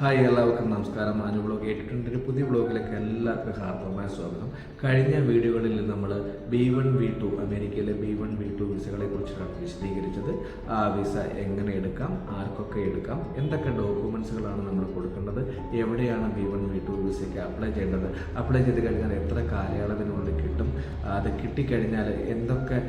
Hi എല്ലാവർക്കും നമസ്കാരം. Anu blog കേട്ടിട്ടുണ്ട്. ഒരു പുതിയ ബ്ലോഗിലേക്ക് എല്ലാവർക്കും ഹാർദവമായ സ്വാഗതം. കഴിഞ്ഞ വീഡിയോകളിൽ നമ്മൾ ബി വൺ ബി ടു അമേരിക്കയിലെ ബി വൺ ബി ടു വിസകളെ കുറിച്ചാണ് വിശദീകരിച്ചത്. ആ വിസ എങ്ങനെ എടുക്കാം? ആർക്കൊക്കെ എടുക്കാം? എന്തൊക്കെ ഡോക്യുമെൻസുകളാണ് നമ്മൾ കൊടുക്കേണ്ടത്? എവിടെയാണ് ബി വൺ ബി ടു വിസയ്ക്ക് അപ്ലൈ ചെയ്യേണ്ടത്? അപ്ലൈ ചെയ്ത് കഴിഞ്ഞാൽ എത്ര കാലയളവിനുള്ളിൽ കിട്ടും? അത് കിട്ടിക്കഴിഞ്ഞാൽ എന്തൊക്കെ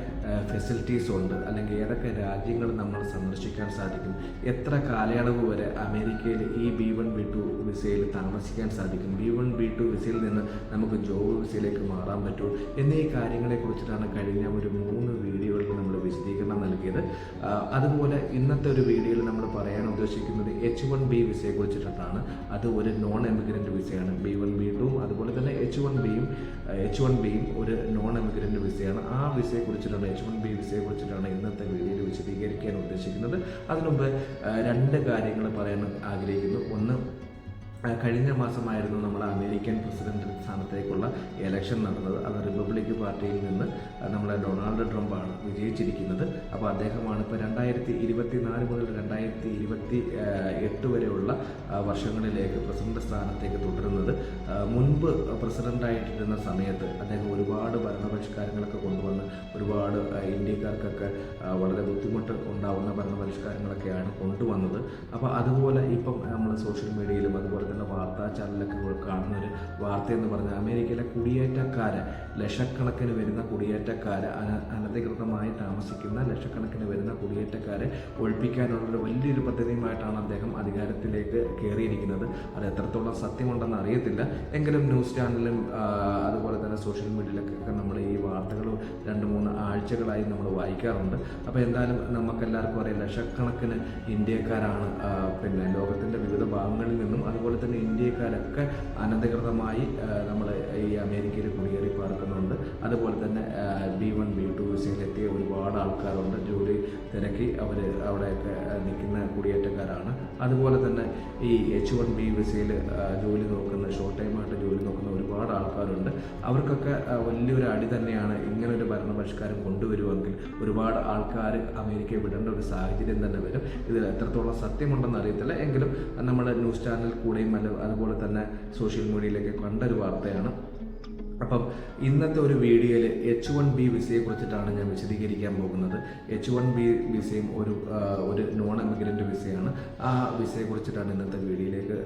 ഫെസിലിറ്റീസ് ഉണ്ട്. അല്ലെങ്കിൽ ഏതൊക്കെ രാജ്യങ്ങൾ നമ്മൾ സന്ദർശിക്കാൻ സാധിക്കും. എത്ര കാലയളവ് വരെ അമേരിക്കയിൽ ഈ ബി വൺ ബി ടു വിസയിൽ താമസിക്കാൻ സാധിക്കും? ബി വൺ ബി ടു വിസയിൽ നിന്ന് നമുക്ക് ജോബ് വിസയിലേക്ക് മാറാൻ പറ്റുമോ എന്നീ കാര്യങ്ങളെ കുറിച്ചിട്ടാണ് കഴിഞ്ഞ ഒരു മൂന്ന് നമ്മൾ വിശദീകരണം നൽകിയത്. അതുപോലെ ഇന്നത്തെ ഒരു വീഡിയോയിൽ നമ്മൾ പറയാൻ ഉദ്ദേശിക്കുന്നത് എച്ച് വൺ ബി വിസയെ കുറിച്ചിട്ടാണ്. അത് ഒരു നോൺ എമിഗ്രന്റ് വിസയാണ് ബി വൺ ബി ടുവും അതുപോലെ തന്നെ എച്ച് വൺ ബിയും എച്ച് വൺ ബിയും ഒരു നോൺ എമിഗ്രന്റ് വിസയാണ് ആ വിസയെ കുറിച്ചിട്ടാണ് എച്ച് വൺ ബി വിസയെ കുറിച്ചിട്ടാണ് ഇന്നത്തെ വീഡിയോയിൽ വിശദീകരിക്കാൻ ഉദ്ദേശിക്കുന്നത്. അതിനുമുമ്പ് രണ്ട് കാര്യങ്ങൾ പറയാൻ ആഗ്രഹിക്കുന്നു. ഒന്ന് കഴിഞ്ഞ മാസമായിരുന്നു നമ്മുടെ അമേരിക്കൻ പ്രസിഡന്റ് സ്ഥാനത്തേക്കുള്ള എലക്ഷൻ നടന്നത്. അത് റിപ്പബ്ലിക് പാർട്ടിയിൽ നിന്ന് നമ്മുടെ ഡൊണാൾഡ് ട്രംപാണ് വിജയിച്ചിരിക്കുന്നത്. അപ്പോൾ അദ്ദേഹമാണ് ഇപ്പോൾ രണ്ടായിരത്തി ഇരുപത്തി നാല് മുതൽ രണ്ടായിരത്തി ഇരുപത്തി എട്ട് വരെയുള്ള വർഷങ്ങളിലേക്ക് പ്രസിഡന്റ് സ്ഥാനത്തേക്ക് തുടരുന്നത്. മുൻപ് പ്രസിഡന്റായിട്ടിരുന്ന സമയത്ത് അദ്ദേഹം ഒരുപാട് ഭരണപരിഷ്കാരങ്ങളൊക്കെ കൊണ്ടുവന്ന് ഒരുപാട് ഇന്ത്യക്കാർക്കൊക്കെ വളരെ ബുദ്ധിമുട്ട് ഉണ്ടാവുന്ന ഭരണപരിഷ്കാരങ്ങളൊക്കെയാണ് കൊണ്ടുവന്നത്. അപ്പോൾ അതുപോലെ ഇപ്പം നമ്മൾ സോഷ്യൽ മീഡിയയിലും അതുപോലെ വാർത്താ ചാനലൊക്കെ കാണുന്ന ഒരു വാർത്ത എന്ന് പറഞ്ഞാൽ അമേരിക്കയിലെ കുടിയേറ്റക്കാര് ലക്ഷക്കണക്കിന് വരുന്ന കുടിയേറ്റക്കാര് അന അനധികൃതമായി താമസിക്കുന്ന ലക്ഷക്കണക്കിന് വരുന്ന കുടിയേറ്റക്കാരെ ഒഴിപ്പിക്കാനുള്ളൊരു വലിയൊരു പദ്ധതിയുമായിട്ടാണ് അദ്ദേഹം അധികാരത്തിലേക്ക് കയറിയിരിക്കുന്നത് അത് എത്രത്തോളം സത്യമുണ്ടെന്ന് അറിയത്തില്ല. എങ്കിലും ന്യൂസ് ചാനലിലും അതുപോലെ തന്നെ സോഷ്യൽ മീഡിയയിലൊക്കെ നമ്മൾ ഈ വാർത്തകൾ രണ്ട് മൂന്ന് ആഴ്ചകളായി നമ്മൾ വായിക്കാറുണ്ട്. അപ്പോൾ എന്തായാലും നമുക്കെല്ലാവർക്കും അറിയാം ലക്ഷക്കണക്കിന് ഇന്ത്യക്കാരാണ് പിന്നെ ലോകത്തിന്റെ വിവിധ ഭാഗങ്ങളിൽ നിന്നും അതുപോലെ തന്നെ ഇന്ത്യക്കാരൊക്കെ അനധികൃതമായി നമ്മൾ ഈ അമേരിക്കയിൽ അതുപോലെ തന്നെ ബി വൺ ബി ടു വിസയിലെത്തിയ ഒരുപാട് ആൾക്കാരുണ്ട്. ജോലി തിരക്കി അവർ അവിടെയൊക്കെ നിൽക്കുന്ന കുടിയേറ്റക്കാരാണ്. അതുപോലെ തന്നെ ഈ എച്ച് വൺ ബി വിസയിൽ ജോലി നോക്കുന്ന ഷോർട്ട് ടൈമായിട്ട് ജോലി നോക്കുന്ന ഒരുപാട് ആൾക്കാരുണ്ട്. അവർക്കൊക്കെ വലിയൊരു അടി തന്നെയാണ് ഇങ്ങനൊരു ഭരണപരിഷ്കാരം കൊണ്ടുവരുമെങ്കിൽ ഒരുപാട് ആൾക്കാർ അമേരിക്കയെ വിടേണ്ട ഒരു സാഹചര്യം തന്നെ വരും. ഇതിൽ എത്രത്തോളം സത്യമുണ്ടെന്ന് അറിയത്തില്ല. എങ്കിലും നമ്മുടെ ന്യൂസ് ചാനൽ കൂടെയും അതുപോലെ തന്നെ സോഷ്യൽ മീഡിയയിലൊക്കെ കണ്ടൊരു വാർത്തയാണ്. അപ്പം ഇന്നത്തെ ഒരു വീഡിയോയിൽ എച്ച് വൺ ബി വിസയെ കുറിച്ചിട്ടാണ് ഞാൻ വിശദീകരിക്കാൻ പോകുന്നത്. എച്ച് വൺ ബി വിസയും ഒരു ഒരു നോൺ എമിഗ്രന്റ് വിസയാണ് ആ വിസയെ കുറിച്ചിട്ടാണ് ഇന്നത്തെ വീഡിയോയിലേക്ക്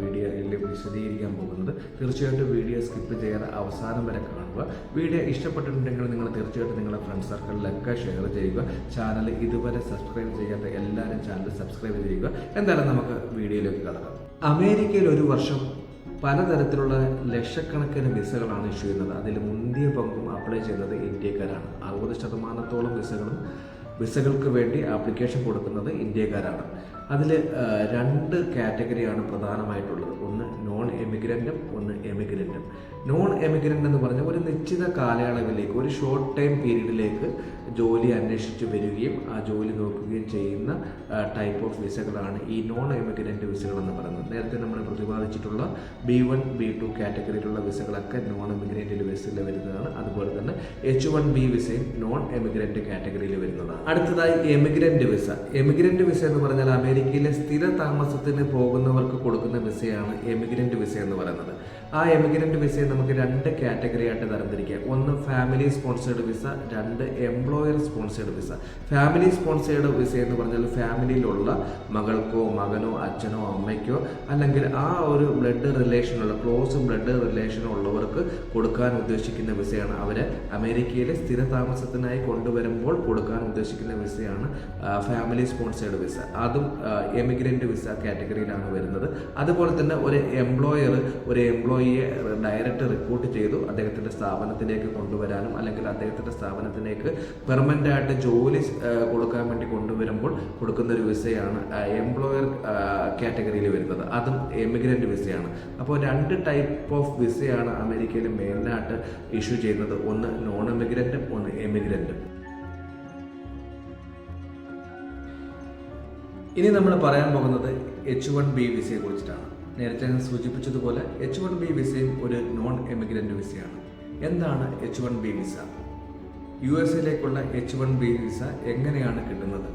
വീഡിയോയിൽ വിശദീകരിക്കാൻ പോകുന്നത്. തീർച്ചയായിട്ടും വീഡിയോ സ്കിപ്പ് ചെയ്യാതെ അവസാനം വരെ കാണുക. വീഡിയോ ഇഷ്ടപ്പെട്ടിട്ടുണ്ടെങ്കിൽ നിങ്ങൾ തീർച്ചയായിട്ടും നിങ്ങളുടെ ഫ്രണ്ട് സർക്കിളിലൊക്കെ ഷെയർ ചെയ്യുക. ചാനൽ ഇതുവരെ സബ്സ്ക്രൈബ് ചെയ്യാത്ത എല്ലാവരും ചാനൽ സബ്സ്ക്രൈബ് ചെയ്യുക. എന്തായാലും നമുക്ക് വീഡിയോയിലേക്ക് കടക്കാം. അമേരിക്കയിൽ ഒരു വർഷം പലതരത്തിലുള്ള ലക്ഷക്കണക്കിന് വിസകളാണ് ഇഷ്യൂ ചെയ്യുന്നത്. അതിൽ മുന്തിയ പങ്കും അപ്ലൈ ചെയ്യുന്നത് ഇന്ത്യക്കാരാണ്. അറുപത് ശതമാനത്തോളം വിസകളും വിസകൾക്ക് വേണ്ടി ആപ്ലിക്കേഷൻ കൊടുക്കുന്നത് ഇന്ത്യക്കാരാണ്. അതിൽ രണ്ട് കാറ്റഗറിയാണ് പ്രധാനമായിട്ടുള്ളത്. ഒന്ന് നോൺ എമിഗ്രന്റും ഒന്ന് എമിഗ്രന്റും നോൺ എമിഗ്രന്റ് എന്ന് പറഞ്ഞാൽ ഒരു നിശ്ചിത കാലയളവിലേക്ക് ഒരു ഷോർട്ട് ടൈം പീരീഡിലേക്ക് ജോലി അന്വേഷിച്ച് വരികയും ആ ജോലി നോക്കുകയും ചെയ്യുന്ന ടൈപ്പ് ഓഫ് വിസകളാണ് ഈ നോൺ എമിഗ്രന്റ് വിസകളെന്ന് പറയുന്നത്. നേരത്തെ നമ്മൾ പ്രതിപാദിച്ചിട്ടുള്ള ബി വൺ ബി ടു കാറ്റഗറിയിലുള്ള വിസകളൊക്കെ നോൺ എമിഗ്രന്റ് വിസയിൽ വരുന്നതാണ്. അതുപോലെ തന്നെ എച്ച് വൺ ബി വിസയും നോൺ എമിഗ്രന്റ് കാറ്റഗറിയിൽ വരുന്നതാണ്. അടുത്തതായി എമിഗ്രന്റ് വിസ. എമിഗ്രന്റ് വിസ എന്ന് പറഞ്ഞാൽ അമേരിക്കയിലെ സ്ഥിര താമസത്തിന് പോകുന്നവർക്ക് കൊടുക്കുന്ന വിസയാണ് എമിഗ്രന്റ് വിസ എന്ന് പറയുന്നത്. ആ എമിഗ്രന്റ് വിസയെ നമുക്ക് രണ്ട് കാറ്റഗറി ആയിട്ട് തരംതിരിക്കാം. ഒന്ന് ഫാമിലി സ്പോൺസേഡ് വിസ രണ്ട് employer sponsored visa family sponsored visa എന്ന് പറഞ്ഞാൽ ഫാമിലിയിലുള്ള മകൾക്കോ മകനോ അച്ഛനോ അമ്മയ്ക്കോ അല്ലെങ്കിൽ ആ ഒരു ബ്ലഡ് റിലേഷനുള്ള ക്ലോസ് ബ്ലഡ് റിലേഷൻ ഉള്ളവർക്ക് കൊടുക്കാൻ ഉദ്ദേശിക്കുന്ന വിസയാണ് അവരെ അമേരിക്കയിലെ സ്ഥിര താമസത്തിനായി കൊണ്ടുവരുമ്പോൾ കൊടുക്കാൻ ഉദ്ദേശിക്കുന്ന വിസയാണ് ഫാമിലി സ്പോൺസേഡ് വിസ അതും എമിഗ്രന്റ് വിസ കാറ്റഗറിയിലാണ് വരുന്നത്. അതുപോലെ തന്നെ ഒരു എംപ്ലോയർ ഒരു എംപ്ലോയിയെ ഡയറക്റ്റ് റിപ്പോർട്ട് ചെയ്തു അദ്ദേഹത്തിന്റെ സ്ഥാപനത്തിലേക്ക് കൊണ്ടുവരാനും അല്ലെങ്കിൽ അദ്ദേഹത്തിന്റെ സ്ഥാപനത്തിലേക്ക് പെർമനന്റ് ആയിട്ട് ജോലി കൊടുക്കാൻ വേണ്ടി കൊണ്ടുവരുമ്പോൾ കൊടുക്കുന്ന ഒരു വിസയാണ് എംപ്ലോയർ കാറ്റഗറിയിൽ വരുന്നത്. അതും എമിഗ്രന്റ് വിസയാണ്. അപ്പോൾ രണ്ട് ടൈപ്പ് ഓഫ് വിസയാണ് അമേരിക്കയിൽ മെയിനായിട്ട് ഇഷ്യൂ ചെയ്യുന്നത്. ഒന്ന് നോൺ എമിഗ്രന്റും ഒന്ന് എമിഗ്രന്റും ഇനി നമ്മൾ പറയാൻ പോകുന്നത് എച്ച് വൺ ബി വിസയെ കുറിച്ചിട്ടാണ്. നേരത്തെ ഞാൻ സൂചിപ്പിച്ചതുപോലെ എച്ച് വൺ ബി വിസയും ഒരു നോൺ എമിഗ്രന്റ് വിസയാണ്. എന്താണ് H one B visa? U എസിലേക്കുള്ള H one B visa എങ്ങനെയാണ് കിട്ടുന്നത്?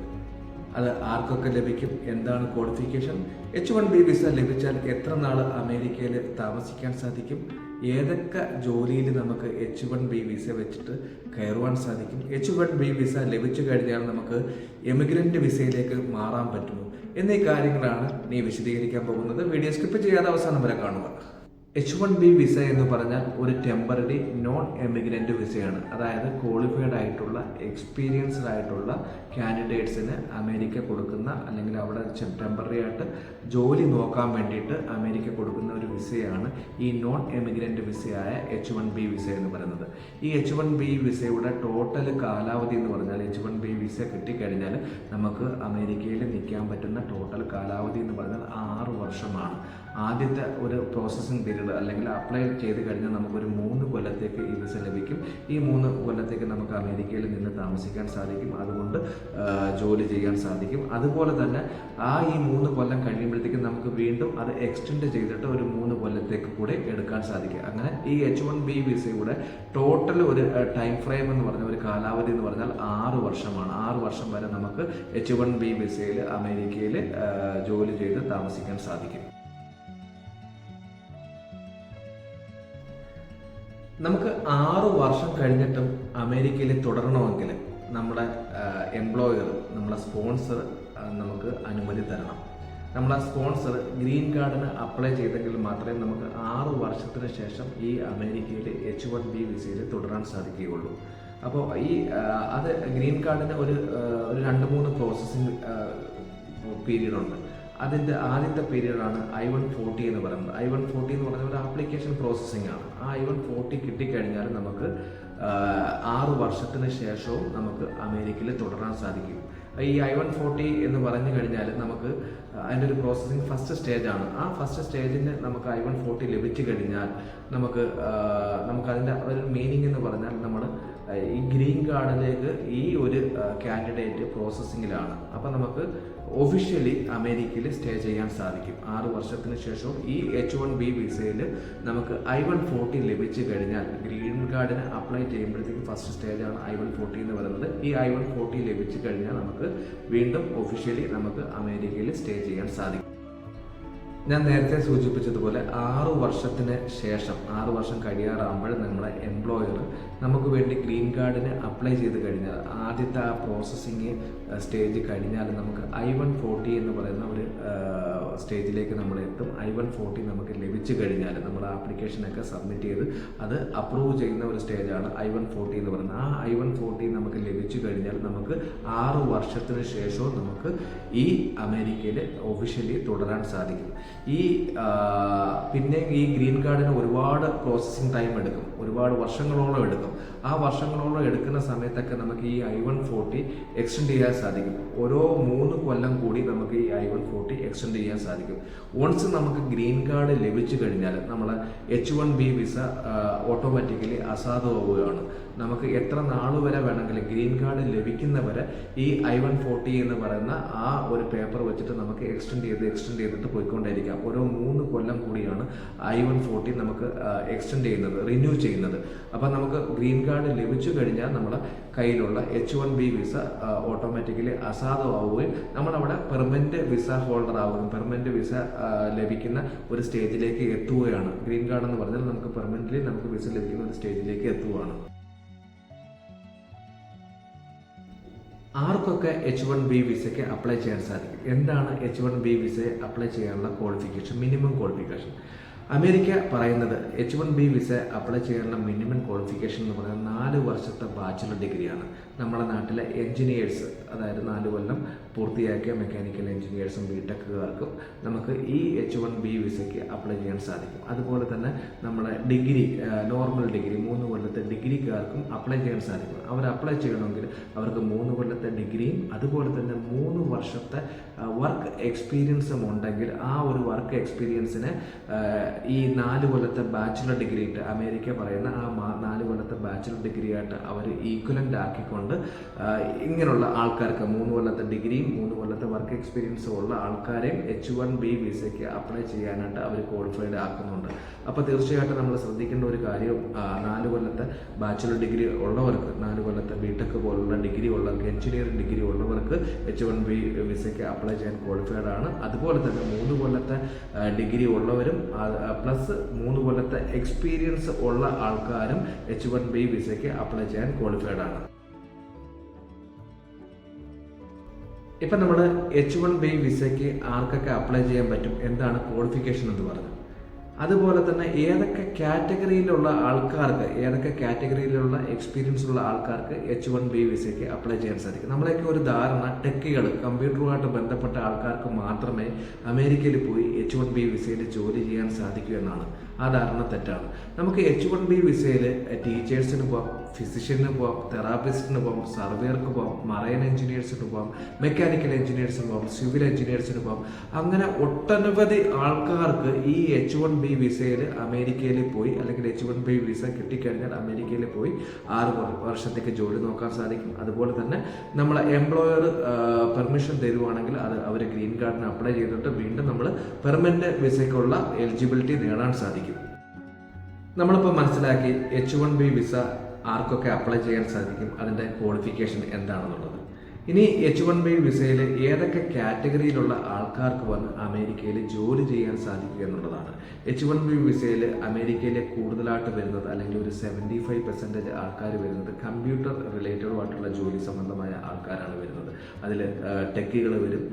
അത് ആർക്കൊക്കെ ലഭിക്കും? എന്താണ് qualification H one B visa ലഭിച്ചാൽ എത്ര നാൾ അമേരിക്കയിൽ താമസിക്കാൻ സാധിക്കും? ഏതൊക്കെ ജോലിയിൽ നമുക്ക് എച്ച് വൺ ബി വിസ വെച്ചിട്ട് കയറുവാൻ സാധിക്കും? എച്ച് വൺ ബി വിസ ലഭിച്ചു കഴിഞ്ഞാൽ നമുക്ക് എമിഗ്രന്റ് വിസയിലേക്ക് മാറാൻ പറ്റുമോ? എന്നീ കാര്യങ്ങളാണ് നീ വിശദീകരിക്കാൻ പോകുന്നത്. വീഡിയോ സ്കിപ്പ് ചെയ്യാതെ അവസാനം വരെ കാണുക. എച്ച് വൺ ബി വിസ എന്ന് പറഞ്ഞാൽ ഒരു ടെമ്പററി നോൺ എമിഗ്രന്റ് വിസയാണ് അതായത് ക്വാളിഫൈഡ് ആയിട്ടുള്ള എക്സ്പീരിയൻസ്ഡ് ആയിട്ടുള്ള കാൻഡിഡേറ്റ്സിന് അമേരിക്ക കൊടുക്കുന്ന അല്ലെങ്കിൽ അവിടെ ടെമ്പററി ആയിട്ട് ജോലി നോക്കാൻ വേണ്ടിയിട്ട് അമേരിക്ക കൊടുക്കുന്ന ഒരു വിസയാണ് ഈ നോൺ എമിഗ്രന്റ് വിസയായ എച്ച് വൺ ബി വിസ എന്ന് പറയുന്നത്. ഈ എച്ച് വൺ ബി വിസയുടെ ടോട്ടൽ കാലാവധി എന്ന് പറഞ്ഞാൽ എച്ച് വൺ ബി വിസ കിട്ടിക്കഴിഞ്ഞാൽ നമുക്ക് അമേരിക്കയിൽ നിൽക്കാൻ പറ്റുന്ന ടോട്ടൽ കാലാവധി എന്ന് പറഞ്ഞാൽ ആറ് വർഷമാണ്. ആദ്യത്തെ ഒരു പ്രോസസ്സിംഗ് പീരീഡ് അല്ലെങ്കിൽ അപ്ലൈ ചെയ്ത് കഴിഞ്ഞാൽ നമുക്കൊരു മൂന്ന് കൊല്ലത്തേക്ക് ഈ വിസ ലഭിക്കും. ഈ മൂന്ന് കൊല്ലത്തേക്ക് നമുക്ക് അമേരിക്കയിൽ നിന്ന് താമസിക്കാൻ സാധിക്കും. അതുകൊണ്ട് ജോലി ചെയ്യാൻ സാധിക്കും. അതുപോലെ തന്നെ ആ ഈ മൂന്ന് കൊല്ലം കഴിയുമ്പോഴത്തേക്കും നമുക്ക് വീണ്ടും അത് എക്സ്റ്റെൻഡ് ചെയ്തിട്ട് ഒരു മൂന്ന് കൊല്ലത്തേക്ക് കൂടെ എടുക്കാൻ സാധിക്കും. അങ്ങനെ ഈ എച്ച് വൺ ബി വിസയുടെ ടോട്ടൽ ഒരു ടൈം ഫ്രെയിം എന്ന് പറഞ്ഞ ഒരു കാലാവധി എന്ന് പറഞ്ഞാൽ ആറ് വർഷമാണ്. ആറ് വർഷം വരെ നമുക്ക് എച്ച് വൺ ബി വിസയിൽ അമേരിക്കയിൽ ജോലി ചെയ്ത് താമസിക്കാൻ സാധിക്കും. നമുക്ക് ആറു വർഷം കഴിഞ്ഞിട്ടും അമേരിക്കയിൽ തുടരണമെങ്കിൽ നമ്മുടെ എംപ്ലോയർ നമ്മുടെ സ്പോൺസർ നമുക്ക് അനുമതി തരണം. നമ്മളെ സ്പോൺസർ ഗ്രീൻ കാർഡിന് അപ്ലൈ ചെയ്തെങ്കിൽ മാത്രമേ നമുക്ക് ആറു വർഷത്തിന് ശേഷം ഈ അമേരിക്കയിൽ എച്ച് വൺ ബി വിസയിൽ തുടരാൻ സാധിക്കുകയുള്ളൂ. അപ്പോൾ ഈ അത് ഗ്രീൻ കാർഡിന് ഒരു ഒരു രണ്ട് മൂന്ന് പ്രോസസ്സിംഗ് പീരീഡ് ഉണ്ട്. അതിന്റെ ആദ്യത്തെ പീരീഡാണ് ഐ വൺ ഫോർട്ടി എന്ന് പറയുന്നത്. ഐ വൺ ഫോർട്ടി എന്ന് പറയുന്നത് ഒരു ആപ്ലിക്കേഷൻ പ്രോസസ്സിംഗ് ആണ്. ആ ഐ വൺ ഫോർട്ടി കിട്ടിക്കഴിഞ്ഞാൽ നമുക്ക് ആറ് വർഷത്തിന് ശേഷവും നമുക്ക് അമേരിക്കയിൽ തുടരാൻ സാധിക്കും. ഈ ഐ വൺ ഫോർട്ടി എന്ന് പറഞ്ഞു കഴിഞ്ഞാൽ നമുക്ക് അതിന്റെ ഒരു പ്രോസസ്സിംഗ് ഫസ്റ്റ് സ്റ്റേജ് ആണ്. ആ ഫസ്റ്റ് സ്റ്റേജിന് നമുക്ക് ഐ വൺ ഫോർട്ടി ലഭിച്ചു കഴിഞ്ഞാൽ നമുക്ക് ആ, നമുക്ക് അതിന്റെ ഒരു മീനിങ് എന്ന് പറഞ്ഞാൽ നമ്മൾ ഈ ഗ്രീൻ കാർഡിലേക്ക് ഈ ഒരു കാൻഡിഡേറ്റ് പ്രോസസ്സിങ്ങിലാണ് അപ്പം നമുക്ക് ഒഫീഷ്യലി അമേരിക്കയിൽ സ്റ്റേ ചെയ്യാൻ സാധിക്കും. ആറ് വർഷത്തിന് ശേഷവും ഈ എച്ച് വൺ ബി വിസയിൽ നമുക്ക് ഐ വൺ ഫോർട്ടി ലഭിച്ചു കഴിഞ്ഞാൽ ഗ്രീൻ കാർഡിന് അപ്ലൈ ചെയ്യുമ്പോഴത്തേക്കും ഫസ്റ്റ് സ്റ്റേജാണ് ഐ വൺ ഫോർട്ടി എന്ന് പറയുന്നത്. ഈ ഐ വൺ ഫോർട്ടി ലഭിച്ചു കഴിഞ്ഞാൽ നമുക്ക് വീണ്ടും ഒഫീഷ്യലി നമുക്ക് അമേരിക്കയിൽ സ്റ്റേ ചെയ്യാൻ സാധിക്കും. ഞാൻ നേരത്തെ സൂചിപ്പിച്ചതുപോലെ ആറു വർഷത്തിന് ശേഷം ആറു വർഷം കഴിയാറാകുമ്പോൾ നമ്മുടെ എംപ്ലോയർ നമുക്ക് വേണ്ടി ഗ്രീൻ കാർഡിന് അപ്ലൈ ചെയ്ത് കഴിഞ്ഞാൽ ആദ്യത്തെ ആ പ്രോസസ്സിങ് സ്റ്റേജ് കഴിഞ്ഞാൽ നമുക്ക് ഐ വൺ ഫോർട്ടി എന്ന് പറയുന്ന ഒരു സ്റ്റേജിലേക്ക് നമ്മൾ എത്തും. ഐ വൺ ഫോർട്ടി നമുക്ക് ലഭിച്ചു കഴിഞ്ഞാൽ നമ്മൾ ആപ്ലിക്കേഷനൊക്കെ സബ്മിറ്റ് ചെയ്ത് അത് അപ്രൂവ് ചെയ്യുന്ന ഒരു സ്റ്റേജാണ് ഐ വൺ ഫോർട്ടി എന്ന് പറയുന്നത്. ആ ഐ വൺ ഫോർട്ടി നമുക്ക് ലഭിച്ചു കഴിഞ്ഞാൽ നമുക്ക് ആറു വർഷത്തിന് ശേഷവും നമുക്ക് ഈ അമേരിക്കയിൽ ഒഫീഷ്യലി തുടരാൻ സാധിക്കും. ഈ പിന്നെ ഈ ഗ്രീൻ കാർഡിന് ഒരുപാട് പ്രോസസ്സിങ് ടൈം എടുക്കും. ഒരുപാട് വർഷങ്ങളോളം എടുക്കും. ആ വർഷങ്ങളോളം എടുക്കുന്ന സമയത്തൊക്കെ നമുക്ക് ഈ ഐ വൺ ഫോർട്ടി എക്സ്റ്റെൻഡ് ചെയ്യാൻ സാധിക്കും. ഓരോ മൂന്ന് കൊല്ലം കൂടി നമുക്ക് ഈ ഐ വൺ ഫോർട്ടി എക്സ്റ്റെൻഡ് ചെയ്യാൻ സാധിക്കും. വൺസ് നമുക്ക് ഗ്രീൻ കാർഡ് ലഭിച്ചു കഴിഞ്ഞാൽ നമ്മൾ H one B visa automatically അസാധുവാവുകയാണ്. നമുക്ക് എത്ര നാൾ വരെ വേണമെങ്കിലും ഗ്രീൻ കാർഡ് ലഭിക്കുന്നവരെ ഈ ഐ വൺ ഫോർട്ടി എന്ന് പറയുന്ന ആ ഒരു പേപ്പർ വെച്ചിട്ട് നമുക്ക് എക്സ്റ്റെൻഡ് ചെയ്ത് എക്സ്റ്റെൻഡ് ചെയ്തിട്ട് പോയിക്കൊണ്ടേയിരിക്കാം. ഓരോ മൂന്ന് കൊല്ലം കൂടിയാണ് ഐ വൺ ഫോർട്ടി നമുക്ക് എക്സ്റ്റെൻഡ് ചെയ്യുന്നത് റിന്യൂ ചെയ്യുന്നത്. അപ്പം നമുക്ക് ഗ്രീൻ കാർഡ് ലഭിച്ചു കഴിഞ്ഞാൽ നമ്മുടെ കയ്യിലുള്ള H one B visa automatically അസാധുവാവുകയും നമ്മളവിടെ പെർമനന്റ് വിസ ഹോൾഡർ ആവുകയും പെർമനന്റ് വിസ ലഭിക്കുന്ന ഒരു സ്റ്റേജിലേക്ക് എത്തുകയാണ്. ഗ്രീൻ കാർഡ് എന്ന് പറഞ്ഞാൽ നമുക്ക് പെർമനന്റ് നമുക്ക് വിസ ലഭിക്കുന്ന ഒരു സ്റ്റേജിലേക്ക് എത്തുകയാണ്. ആർക്കൊക്കെ എച്ച് വൺ ബി വിസയ്ക്ക് അപ്ലൈ ചെയ്യാൻ സാധിക്കും? എന്താണ് എച്ച് വൺ ബി വിസയെ അപ്ലൈ ചെയ്യാനുള്ള ക്വാളിഫിക്കേഷൻ മിനിമം ക്വാളിഫിക്കേഷൻ അമേരിക്ക പറയുന്നത് H one B visa apply ചെയ്യാനുള്ള മിനിമം ക്വാളിഫിക്കേഷൻ എന്ന് പറയുന്നത് നാല് വർഷത്തെ ബാച്ചിലർ ഡിഗ്രിയാണ് നമ്മുടെ നാട്ടിലെ എഞ്ചിനീയേഴ്സ് അതായത് നാല് കൊല്ലം പൂർത്തിയാക്കിയ മെക്കാനിക്കൽ എഞ്ചിനീയേഴ്സും ബിടെക്കുകാർക്കും നമുക്ക് ഈ എച്ച് വൺ ബി വിസയ്ക്ക് അപ്ലൈ ചെയ്യാൻ സാധിക്കും. അതുപോലെ തന്നെ നമ്മുടെ ഡിഗ്രി നോർമൽ ഡിഗ്രി മൂന്ന് കൊല്ലത്തെ ഡിഗ്രിക്കാർക്കും അപ്ലൈ ചെയ്യാൻ സാധിക്കും. അവർ അപ്ലൈ ചെയ്യണമെങ്കിൽ അവർക്ക് മൂന്ന് കൊല്ലത്തെ ഡിഗ്രിയും അതുപോലെ തന്നെ മൂന്ന് വർഷത്തെ വർക്ക് എക്സ്പീരിയൻസും ഉണ്ടെങ്കിൽ ആ ഒരു വർക്ക് എക്സ്പീരിയൻസിന് ഈ നാല് കൊല്ലത്തെ ബാച്ചിലർ ഡിഗ്രി ഇട്ട് അമേരിക്ക പറയുന്ന ആ നാല് കൊല്ലത്തെ ബാച്ചിലർ ഡിഗ്രി ആയിട്ട് അവർ ഈക്വലന്റ് ആക്കിക്കൊണ്ട് ഇങ്ങനെയുള്ള ആൾക്കാർക്ക് മൂന്ന് കൊല്ലത്തെ ഡിഗ്രിയും മൂന്ന് കൊല്ലത്തെ വർക്ക് എക്സ്പീരിയൻസ് ഉള്ള ആൾക്കാരെയും എച്ച് വൺ ബി വിസയ്ക്ക് അപ്ലൈ ചെയ്യാനായിട്ട് അവർ ക്വാളിഫൈഡ് ആക്കുന്നുണ്ട്. അപ്പോൾ തീർച്ചയായിട്ടും നമ്മൾ ശ്രദ്ധിക്കേണ്ട ഒരു കാര്യം നാല് കൊല്ലത്തെ ബാച്ചിലർ ഡിഗ്രി ഉള്ളവർക്ക് നാല് കൊല്ലത്തെ ബിടെക് പോലുള്ള ഡിഗ്രി ഉള്ളവർക്ക് എഞ്ചിനീയറിംഗ് ഡിഗ്രി ഉള്ളവർക്ക് എച്ച് വൺ ബി വിസയ്ക്ക് അപ്ലൈ ചെയ്യാൻ ക്വാളിഫൈഡ് ആണ്. അതുപോലെ തന്നെ മൂന്ന് കൊല്ലത്തെ ഡിഗ്രി ഉള്ളവരും പ്ലസ് മൂന്ന് കൊല്ലത്തെ എക്സ്പീരിയൻസ് ഉള്ള ആൾക്കാരും എച്ച് വൺ ബി വിസയ്ക്ക് അപ്ലൈ ചെയ്യാൻ ക്വാളിഫൈഡ് ആണ്. ഇപ്പം നമ്മൾ എച്ച് വൺ ബി വിസയ്ക്ക് ആർക്കൊക്കെ അപ്ലൈ ചെയ്യാൻ പറ്റും? എന്താണ് ക്വാളിഫിക്കേഷൻ എന്ന് പറഞ്ഞു. അതുപോലെ തന്നെ ഏതൊക്കെ കാറ്റഗറിയിലുള്ള ആൾക്കാർക്ക് ഏതൊക്കെ കാറ്റഗറിയിലുള്ള എക്സ്പീരിയൻസ് ഉള്ള ആൾക്കാർക്ക് എച്ച് വൺ ബി വിസയ്ക്ക് അപ്ലൈ ചെയ്യാൻ സാധിക്കും? നമ്മളെയൊക്കെ ഒരു ധാരണ ടെക്കുകൾ കമ്പ്യൂട്ടറുമായിട്ട് ബന്ധപ്പെട്ട ആൾക്കാർക്ക് മാത്രമേ അമേരിക്കയിൽ പോയി എച്ച് വൺ ബി വിസയിൽ ജോലി ചെയ്യാൻ സാധിക്കൂ എന്നാണ്. ആ ധാരണ തെറ്റാണ്. നമുക്ക് എച്ച് വൺ ബി വിസയിൽ ടീച്ചേഴ്സിന് പോവാം ഫിസിഷ്യന് പോവാം തെറാപ്പിസ്റ്റിന് പോവാം സർവേർക്ക് പോവാം മറൈൻ എഞ്ചിനീയേഴ്സിന് പോവാം മെക്കാനിക്കൽ എഞ്ചിനീയേഴ്സിന് പോവാം സിവിൽ എഞ്ചിനീയേഴ്സിന് പോവാം. അങ്ങനെ ഒട്ടനവധി ആൾക്കാർക്ക് ഈ എച്ച് വൺ ബി വിസയിൽ അമേരിക്കയിൽ പോയി അല്ലെങ്കിൽ എച്ച് വൺ ബി വിസ കിട്ടിക്കഴിഞ്ഞാൽ അമേരിക്കയിൽ പോയി ആറ് വർ- വർഷത്തേക്ക് ജോലി നോക്കാൻ സാധിക്കും. അതുപോലെ തന്നെ നമ്മൾ എംപ്ലോയർ പെർമിഷൻ തരുവാണെങ്കിൽ അത് അവർ ഗ്രീൻ കാർഡിന് അപ്ലൈ ചെയ്തിട്ട് വീണ്ടും നമ്മൾ പെർമനന്റ് വിസയ്ക്കുള്ള എലിജിബിലിറ്റി നേടാൻ സാധിക്കും. നമ്മളിപ്പോൾ മനസ്സിലാക്കി എച്ച് വൺ ബി വിസ ആർക്കൊക്കെ അപ്ലൈ ചെയ്യാൻ സാധിക്കും? അതിന്റെ ക്വാളിഫിക്കേഷൻ എന്താണെന്നുള്ളത്. ഇനി എച്ച് വൺ ബി വിസയിൽ ഏതൊക്കെ കാറ്റഗറിയിലുള്ള ആൾക്കാർക്ക് വന്ന് അമേരിക്കയിൽ ജോലി ചെയ്യാൻ സാധിക്കുക എന്നുള്ളതാണ്. എച്ച് വൺ ബി വിസയിൽ അമേരിക്കയിലെ കൂടുതലായിട്ട് വരുന്നത് അല്ലെങ്കിൽ ഒരു സെവന്റി ഫൈവ് പെർസെന്റേജ് ആൾക്കാർ വരുന്നത് കമ്പ്യൂട്ടർ റിലേറ്റഡുമായിട്ടുള്ള ജോലി സംബന്ധമായ ആൾക്കാരാണ് വരുന്നത്. അതിൽ ടെക്കുകൾ വരും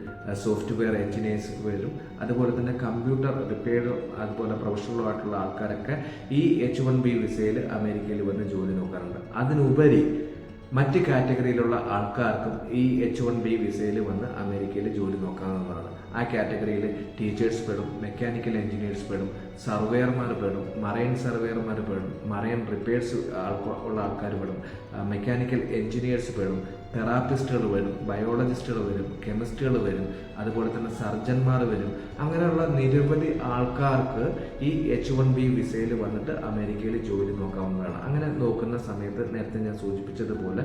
സോഫ്റ്റ്വെയർ എഞ്ചിനീയേഴ്സ് വരും അതുപോലെ തന്നെ കമ്പ്യൂട്ടർ റിപ്പയർ അതുപോലെ പ്രൊഫഷണലുമായിട്ടുള്ള ആൾക്കാരൊക്കെ ഈ എച്ച് വൺ ബി വിസയിൽ അമേരിക്കയിൽ വന്ന് ജോലി നോക്കാറുണ്ട്. അതിനുപരി മറ്റ് കാറ്റഗറിയിലുള്ള ആൾക്കാർക്കും ഈ എച്ച് വൺ ബി വിസയിൽ വന്ന് അമേരിക്കയിൽ ജോലി നോക്കാവുന്നതാണ്. ആ കാറ്റഗറിയിൽ ടീച്ചേഴ്സ് പെടും മെക്കാനിക്കൽ എഞ്ചിനീയേഴ്സ് പെടും സർവേയർമാർ പെടും മറൈൻ സർവേയർമാർ പെടും മറൈൻ റിപ്പയർസ് ഉള്ള ആൾക്കാർ പെടും മെക്കാനിക്കൽ എഞ്ചിനീയേഴ്സ് പെടും തെറാപ്പിസ്റ്റുകൾ വരും ബയോളജിസ്റ്റുകൾ വരും കെമിസ്റ്റുകൾ വരും അതുപോലെ തന്നെ സർജന്മാർ വരും. അങ്ങനെയുള്ള നിരവധി ആൾക്കാർക്ക് ഈ എച്ച് വൺ ബി വിസയിൽ വന്നിട്ട് അമേരിക്കയിൽ ജോലി നോക്കാവുന്നതാണ്. അങ്ങനെ നോക്കുന്ന സമയത്ത് നേരത്തെ ഞാൻ സൂചിപ്പിച്ചതുപോലെ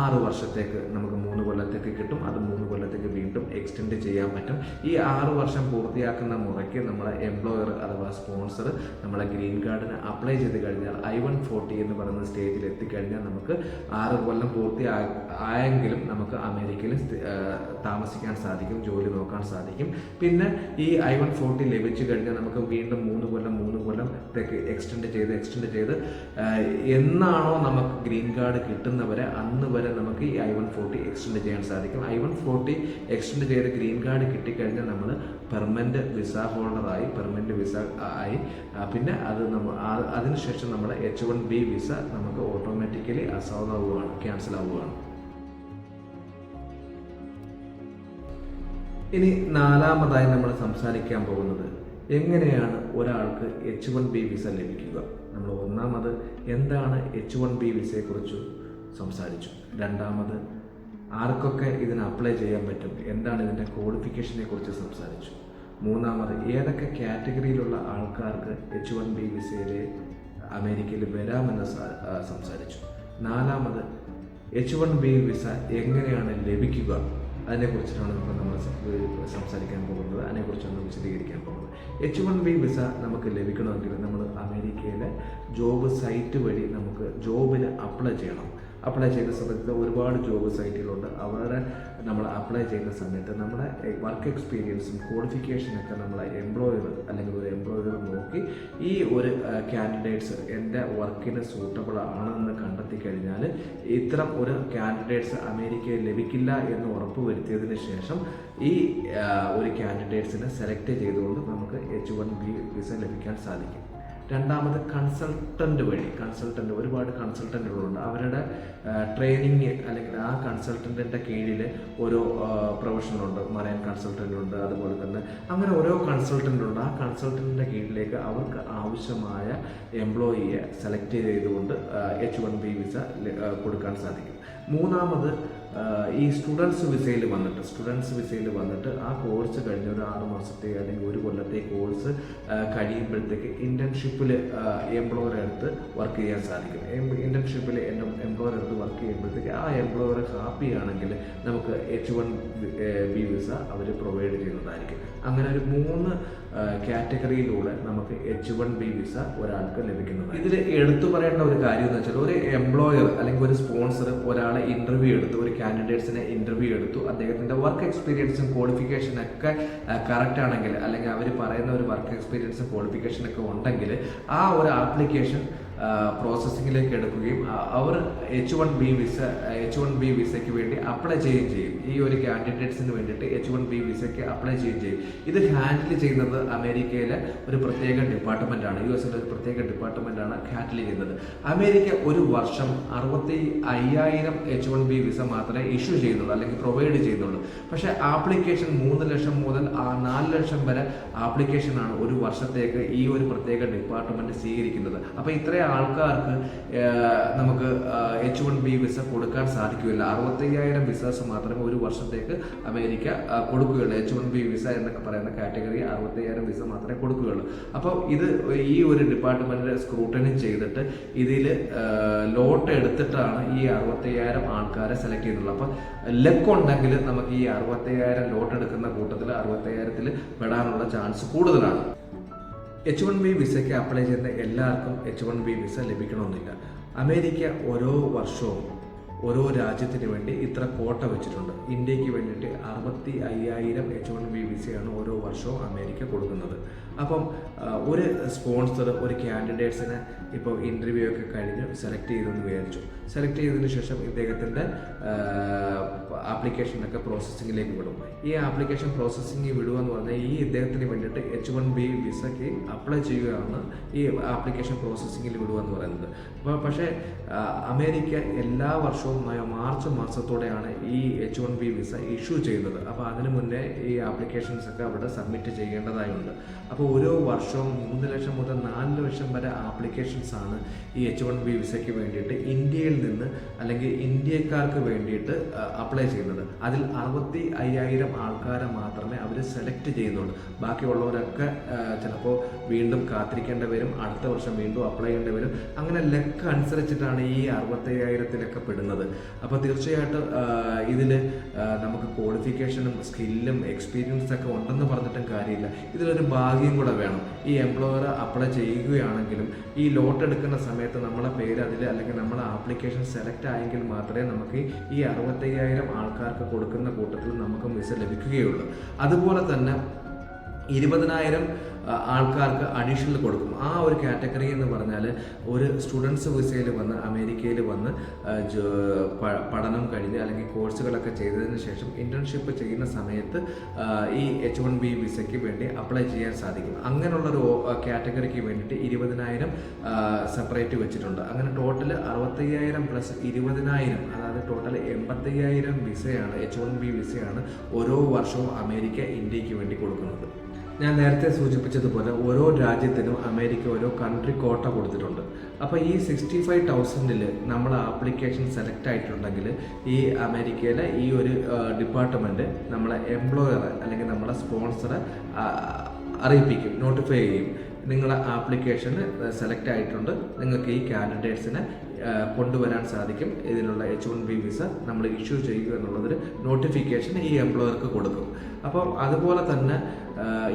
ആറ് വർഷത്തേക്ക് നമുക്ക് മൂന്ന് കൊല്ലത്തേക്ക് കിട്ടും. അത് മൂന്ന് കൊല്ലത്തേക്ക് വീണ്ടും എക്സ്റ്റെൻഡ് ചെയ്യാൻ പറ്റും. ഈ ആറ് വർഷം പൂർത്തിയാക്കുന്ന മുറയ്ക്ക് നമ്മളെ എംപ്ലോയർ അഥവാ സ്പോൺസർ നമ്മളെ ഗ്രീൻ കാർഡിന് അപ്ലൈ ചെയ്ത് കഴിഞ്ഞാൽ ഐ വൺ ഫോർട്ടി എന്ന് പറയുന്ന സ്റ്റേജിൽ എത്തിക്കഴിഞ്ഞാൽ നമുക്ക് ആറ് കൊല്ലം പൂർത്തി ആയെങ്കിലും നമുക്ക് അമേരിക്കയിൽ താമസിക്കാൻ സാധിക്കും ജോലി നോക്കാൻ സാധിക്കും. പിന്നെ ഈ ഐ വൺ ഫോർട്ടി ലഭിച്ചു കഴിഞ്ഞാൽ നമുക്ക് വീണ്ടും മൂന്ന് കൊല്ലം മൂന്ന് കൊല്ലം എക്സ്റ്റെൻഡ് ചെയ്ത് എക്സ്റ്റെൻഡ് ചെയ്ത് എന്നാണോ നമുക്ക് ഗ്രീൻ കാർഡ് കിട്ടുന്നവരെ അന്ന് വരെ നമുക്ക് ഈ ഐ വൺ ഫോർട്ടി എക്സ്റ്റെൻഡ് ചെയ്യാൻ സാധിക്കും. ഐ വൺ ഫോർട്ടി എക്സ്റ്റെൻഡ് ചെയ്ത് ഗ്രീൻ കാർഡ് കിട്ടിക്കഴിഞ്ഞാൽ നമ്മൾ പെർമനന്റ് വിസ ഹോൾഡറായി പെർമനന്റ് വിസ ആയി. പിന്നെ അത് നമ്മൾ അതിനുശേഷം നമ്മുടെ എച്ച് വൺ ബി വിസ നമുക്ക് ഓട്ടോമാറ്റിക്കലി അസാധാവുകയാണ് ക്യാൻസൽ ആവുകയാണ് ഇനി നാലാമതായി നമ്മൾ സംസാരിക്കാൻ പോകുന്നത് എങ്ങനെയാണ് ഒരാൾക്ക് എച്ച് വൺ ബി വിസ ലഭിക്കുക? നമ്മൾ ഒന്നാമത് എന്താണ് എച്ച് വൺ ബി വിസയെക്കുറിച്ച് സംസാരിച്ചു. രണ്ടാമത് ആർക്കൊക്കെ ഇതിന് അപ്ലൈ ചെയ്യാൻ പറ്റും? എന്താണ് ഇതിന്റെ ക്വാളിഫിക്കേഷനെ കുറിച്ച് സംസാരിച്ചു. മൂന്നാമത് ഏതൊക്കെ കാറ്റഗറിയിലുള്ള ആൾക്കാർക്ക് എച്ച് വൺ ബി വിസയിൽ അമേരിക്കയിൽ വരാമെന്ന് സംസാരിച്ചു. നാലാമത് എച്ച് വൺ ബി വിസ എങ്ങനെയാണ് ലഭിക്കുക? അതിനെക്കുറിച്ചിട്ടാണ് ഇപ്പോൾ നമ്മൾ സംസാരിക്കാൻ പോകുന്നത്. അതിനെക്കുറിച്ചാണ് വിശദീകരിക്കാൻ പോകുന്നത്. എച്ച് വൺ ബി വിസ നമുക്ക് ലഭിക്കണമെങ്കിൽ നമ്മൾ അമേരിക്കയിലെ ജോബ് സൈറ്റ് വഴി നമുക്ക് ജോബിന് അപ്ലൈ ചെയ്യണം. അപ്ലൈ ചെയ്യുന്ന സമയത്ത് ഒരുപാട് ജോബ് സൈറ്റുകളുണ്ട് അവരുടെ നമ്മൾ അപ്ലൈ ചെയ്യുന്ന സമയത്ത് നമ്മുടെ വർക്ക് എക്സ്പീരിയൻസും ക്വാളിഫിക്കേഷനൊക്കെ നമ്മൾ എംപ്ലോയർ അല്ലെങ്കിൽ ഒരു എംപ്ലോയർ നോക്കി ഈ ഒരു കാൻഡിഡേറ്റ്സ് എന്റെ വർക്കിന് സൂട്ടബിൾ ആണെന്ന് കണ്ടെത്തി കഴിഞ്ഞാൽ ഇത്തരം ഒരു കാൻഡിഡേറ്റ്സ് അമേരിക്കയിൽ ലഭിക്കില്ല എന്ന് ഉറപ്പ് വരുത്തിയതിന് ശേഷം ഈ ഒരു കാൻഡിഡേറ്റ്സിനെ സെലക്ട് ചെയ്തുകൊണ്ട് നമുക്ക് എച്ച് വൺ ബി വിസ ലഭിക്കാൻ സാധിക്കും. രണ്ടാമത് കൺസൾട്ടന്റ് വഴി കൺസൾട്ടന്റ് ഒരുപാട് കൺസൾട്ടന്റുകളുണ്ട് അവരുടെ ട്രെയിനിങ് അല്ലെങ്കിൽ ആ കൺസൾട്ടന്റിന്റെ കീഴിൽ ഓരോ പ്രൊഫഷനുണ്ട് മറൈൻ കൺസൾട്ടന്റുണ്ട് അതുപോലെ തന്നെ അങ്ങനെ ഓരോ കൺസൾട്ടന്റുണ്ട് ആ കൺസൾട്ടന്റിന്റെ കീഴിലേക്ക് അവർക്ക് ആവശ്യമായ എംപ്ലോയിയെ സെലക്ട് ചെയ്തുകൊണ്ട് എച്ച് വൺ ബി വിസ കൊടുക്കാൻ സാധിക്കും. മൂന്നാമത് ഈ സ്റ്റുഡൻസ് വിസയിൽ വന്നിട്ട് സ്റ്റുഡൻസ് വിസയിൽ വന്നിട്ട് ആ കോഴ്സ് കഴിഞ്ഞ ഒരു ആറ് മാസത്തെ അല്ലെങ്കിൽ ഒരു കൊല്ലത്തെ കോഴ്സ് കഴിയുമ്പോഴത്തേക്ക് ഇന്റേൺഷിപ്പിൽ എംപ്ലോയർ എടുത്ത് വർക്ക് ചെയ്യാൻ സാധിക്കും. ഇന്റേൺഷിപ്പിൽ എംപ്ലോയർ എടുത്ത് വർക്ക് ചെയ്യുമ്പോഴത്തേക്ക് ആ എംപ്ലോയറെ ഹാപ്പി ആണെങ്കിൽ നമുക്ക് എച്ച് വൺ ബി വിസ അവർ പ്രൊവൈഡ് ചെയ്യുന്നതായിരിക്കും. അങ്ങനെ ഒരു മൂന്ന് കാറ്റഗറിയിലൂടെ നമുക്ക് എച്ച് വൺ ബി വിസ ഒരാൾക്ക് ലഭിക്കുന്നത് ഇതിൽ എടുത്തു പറയേണ്ട ഒരു കാര്യം എന്ന് വെച്ചാൽ ഒരു എംപ്ലോയർ അല്ലെങ്കിൽ ഒരു സ്പോൺസർ ഒരാളെ ഇന്റർവ്യൂ എടുത്തു ഒരു കാൻഡിഡേറ്റ്സിനെ ഇന്റർവ്യൂ എടുത്തു അദ്ദേഹത്തിന്റെ വർക്ക് എക്സ്പീരിയൻസും ക്വാളിഫിക്കേഷനും ഒക്കെ കറക്റ്റ് ആണെങ്കിൽ അല്ലെങ്കിൽ അവർ പറയുന്ന ഒരു വർക്ക് എക്സ്പീരിയൻസും ക്വാളിഫിക്കേഷൻ ഒക്കെ ഉണ്ടെങ്കിൽ ആ ഒരു ആപ്ലിക്കേഷൻ പ്രോസസ്സിങ്ങിലേക്ക് എടുക്കുകയും അവർ H one B visa H one B വിസയ്ക്ക് വേണ്ടി അപ്ലൈ ചെയ്യുകയും ചെയ്യും. ഈ ഒരു കാൻഡിഡേറ്റ്സിന് വേണ്ടിയിട്ട് എച്ച് വൺ ബി വിസയ്ക്ക് അപ്ലൈ ചെയ്യുകയും ചെയ്യും. ഇത് ഹാൻഡിൽ ചെയ്യുന്നത് അമേരിക്കയിലെ ഒരു പ്രത്യേക ഡിപ്പാർട്ട്മെന്റ് ആണ്. യു എസിലെ ഒരു പ്രത്യേക ഡിപ്പാർട്ട്മെന്റ് ആണ് ഹാൻഡിൽ ചെയ്യുന്നത്. അമേരിക്ക ഒരു വർഷം അറുപത്തി അയ്യായിരം എച്ച് വൺ ബി വിസ മാത്രമേ ഇഷ്യൂ ചെയ്യുന്നുള്ളൂ അല്ലെങ്കിൽ പ്രൊവൈഡ് ചെയ്യുന്നുള്ളൂ. പക്ഷേ ആപ്ലിക്കേഷൻ മൂന്ന് ലക്ഷം മുതൽ നാല് ലക്ഷം വരെ ആപ്ലിക്കേഷനാണ് ഒരു വർഷത്തേക്ക് ഈ ഒരു പ്രത്യേക ഡിപ്പാർട്ട്മെന്റ് സ്വീകരിക്കുന്നത്. അപ്പോൾ ഇത്രയും ആൾക്കാർക്ക് നമുക്ക് എച്ച് വൺ ബി വിസ കൊടുക്കാൻ സാധിക്കില്ല അറുപത്തയ്യായിരം വിസാസ് മാത്രമേ ഒരു വർഷത്തേക്ക് അമേരിക്ക കൊടുക്കുകയുള്ളൂ. എച്ച് വൺ ബി വിസ എന്നൊക്കെ പറയുന്ന കാറ്റഗറി അറുപത്തയ്യായിരം വിസ മാത്രമേ കൊടുക്കുകയുള്ളൂ. അപ്പോൾ ഇത് ഈ ഒരു ഡിപ്പാർട്ട്മെന്റ് സ്ക്രൂട്ടനി ചെയ്തിട്ട് ഇതിൽ ലോട്ട് എടുത്തിട്ടാണ് ഈ അറുപത്തയ്യായിരം ആൾക്കാരെ സെലക്ട് ചെയ്തിട്ടുള്ളത് അപ്പോൾ ലക്ക് ഉണ്ടെങ്കിൽ നമുക്ക് ഈ അറുപത്തയ്യായിരം ലോട്ട് എടുക്കുന്ന കൂട്ടത്തിൽ അറുപത്തയ്യായിരത്തിൽ പെടാനുള്ള ചാൻസ് കൂടുതലാണ്. എച്ച് വൺ ബി വിസയ്ക്ക് അപ്ലൈ ചെയ്യുന്ന എല്ലാവർക്കും എച്ച് വൺ ബി വിസ ലഭിക്കണമെന്നില്ല. അമേരിക്ക ഓരോ വർഷവും ഓരോ രാജ്യത്തിന് വേണ്ടി ഇത്ര കോട്ട വെച്ചിട്ടുണ്ട്. ഇന്ത്യയ്ക്ക് വേണ്ടിയിട്ട് അറുപത്തി അയ്യായിരം എച്ച് വൺ ബി വിസയാണ് ഓരോ വർഷവും അമേരിക്ക കൊടുക്കുന്നത്. അപ്പം ഒരു സ്പോൺസർ ഒരു ക്യാൻഡിഡേറ്റ്സിനെ ഇപ്പോൾ ഇന്റർവ്യൂ ഒക്കെ കഴിഞ്ഞ് സെലക്ട് ചെയ്തെന്ന് വിചാരിച്ചു. സെലക്ട് ചെയ്തതിന് ശേഷം ഇദ്ദേഹത്തിന്റെ ആപ്ലിക്കേഷനൊക്കെ പ്രോസസ്സിങ്ങിലേക്ക് വിടും. ഈ ആപ്ലിക്കേഷൻ പ്രോസസ്സിംഗ് വിടുക എന്ന് പറഞ്ഞാൽ ഈ ഇദ്ദേഹത്തിന് വേണ്ടിയിട്ട് എച്ച് വൺ ബി വിസയ്ക്ക് അപ്ലൈ ചെയ്യുകയാണ് ഈ ആപ്ലിക്കേഷൻ പ്രോസസ്സിങ്ങിൽ വിടുക എന്ന് പറയുന്നത്. അപ്പോൾ പക്ഷേ അമേരിക്ക എല്ലാ വർഷവും മാർച്ച് മാസത്തോടെയാണ് ഈ H one B visa issue ചെയ്യുന്നത്. അപ്പോൾ അതിനു മുന്നേ ഈ ആപ്ലിക്കേഷൻസ് ഒക്കെ അവിടെ സബ്മിറ്റ് ചെയ്യേണ്ടതായുണ്ട്. അപ്പോൾ ഓരോ വർഷവും മൂന്ന് ലക്ഷം മുതൽ നാല് ലക്ഷം വരെ ആപ്ലിക്കേഷൻസ് ആണ് ഈ എച്ച് വൺ ബി വിസയ്ക്ക് വേണ്ടിയിട്ട് ഇന്ത്യയിൽ നിന്ന് അല്ലെങ്കിൽ ഇന്ത്യക്കാർക്ക് വേണ്ടിയിട്ട് അപ്ലൈ ചെയ്യുന്നത്. അതിൽ അറുപത്തി അയ്യായിരം ആൾക്കാരെ മാത്രമേ അവർ സെലക്ട് ചെയ്യുന്നുള്ളൂ. ബാക്കിയുള്ളവരൊക്കെ ചിലപ്പോൾ വീണ്ടും കാത്തിരിക്കേണ്ടി വരും അടുത്ത വർഷം വീണ്ടും അപ്ലൈ ചെയ്യേണ്ടി വരും. അങ്ങനെ ലക്ക് അനുസരിച്ചിട്ടാണ് ഈ അറുപത്തയ്യായിരത്തിലൊക്കെ പെടുന്നത്. അപ്പോൾ തീർച്ചയായിട്ടും ഇതിൽ നമുക്ക് ക്വാളിഫിക്കേഷനും സ്കില്ലും എക്സ്പീരിയൻസൊക്കെ ഉണ്ടെന്ന് പറഞ്ഞിട്ടും കാര്യമില്ല. ഇതിലൊരു ഭാഗ്യം കൂടെ വേണം. ഈ എംപ്ലോയർ അപ്ലൈ ചെയ്യുകയാണെങ്കിലും ഈ ലോട്ട് എടുക്കുന്ന സമയത്ത് നമ്മളെ പേര് അതിൽ അല്ലെങ്കിൽ നമ്മളെ ആപ്ലിക്കേഷൻ സെലക്ട് ആയെങ്കിൽ മാത്രമേ നമുക്ക് ഈ അറുപത്തയ്യായിരം ആൾക്കാർക്ക് കൊടുക്കുന്ന കൂട്ടത്തിൽ നമുക്ക് വിസ ലഭിക്കുകയുള്ളൂ. അതുപോലെ തന്നെ ഇരുപതിനായിരം ആൾക്കാർക്ക് അഡീഷണൽ കൊടുക്കും. ആ ഒരു കാറ്റഗറി എന്ന് പറഞ്ഞാൽ ഒരു സ്റ്റുഡൻസ് വിസയിൽ വന്ന് അമേരിക്കയിൽ വന്ന് പഠനം കഴിഞ്ഞ് അല്ലെങ്കിൽ കോഴ്സുകളൊക്കെ ചെയ്തതിന് ശേഷം ഇന്റേൺഷിപ്പ് ചെയ്യുന്ന സമയത്ത് ഈ എച്ച് വൺ ബി വിസയ്ക്ക് വേണ്ടി അപ്ലൈ ചെയ്യാൻ സാധിക്കും. അങ്ങനെയുള്ളൊരു കാറ്റഗറിക്ക് വേണ്ടിയിട്ട് ഇരുപതിനായിരം സെപ്പറേറ്റ് വെച്ചിട്ടുണ്ട്. അങ്ങനെ ടോട്ടൽ അറുപത്തയ്യായിരം പ്ലസ് ഇരുപതിനായിരം അതായത് ടോട്ടൽ എൺപത്തയ്യായിരം വിസയാണ് എച്ച് വൺ ബി വിസയാണ് ഓരോ വർഷവും അമേരിക്ക ഇന്ത്യയ്ക്ക് വേണ്ടി കൊടുക്കുന്നത്. ഞാൻ നേരത്തെ സൂചിപ്പിച്ചതുപോലെ ഓരോ രാജ്യത്തിനും അമേരിക്ക ഓരോ കൺട്രി കോട്ട കൊടുത്തിട്ടുണ്ട്. അപ്പോൾ ഈ സിക്സ്റ്റി ഫൈവ് തൗസൻഡിൽ നമ്മൾ ആപ്ലിക്കേഷൻ സെലക്ട് ആയിട്ടുണ്ടെങ്കിൽ ഈ അമേരിക്കയിലെ ഈ ഒരു ഡിപ്പാർട്ട്മെന്റ് നമ്മളെ എംപ്ലോയർ അല്ലെങ്കിൽ നമ്മളെ സ്പോൺസറെ അറിയിപ്പിക്കും നോട്ടിഫൈ ചെയ്യും. നിങ്ങളെ ആപ്ലിക്കേഷന് സെലക്ട് ആയിട്ടുണ്ട്. നിങ്ങൾക്ക് ഈ കാൻഡിഡേറ്റ്സിനെ കൊണ്ടുവരാൻ സാധിക്കും. ഇതിനുള്ള എച്ച് വൺ ബി വിസ നമ്മൾ ഇഷ്യൂ ചെയ്യുക എന്നുള്ളതൊരു നോട്ടിഫിക്കേഷൻ ഈ എംപ്ലോയർക്ക് കൊടുക്കും. അപ്പോൾ അതുപോലെ തന്നെ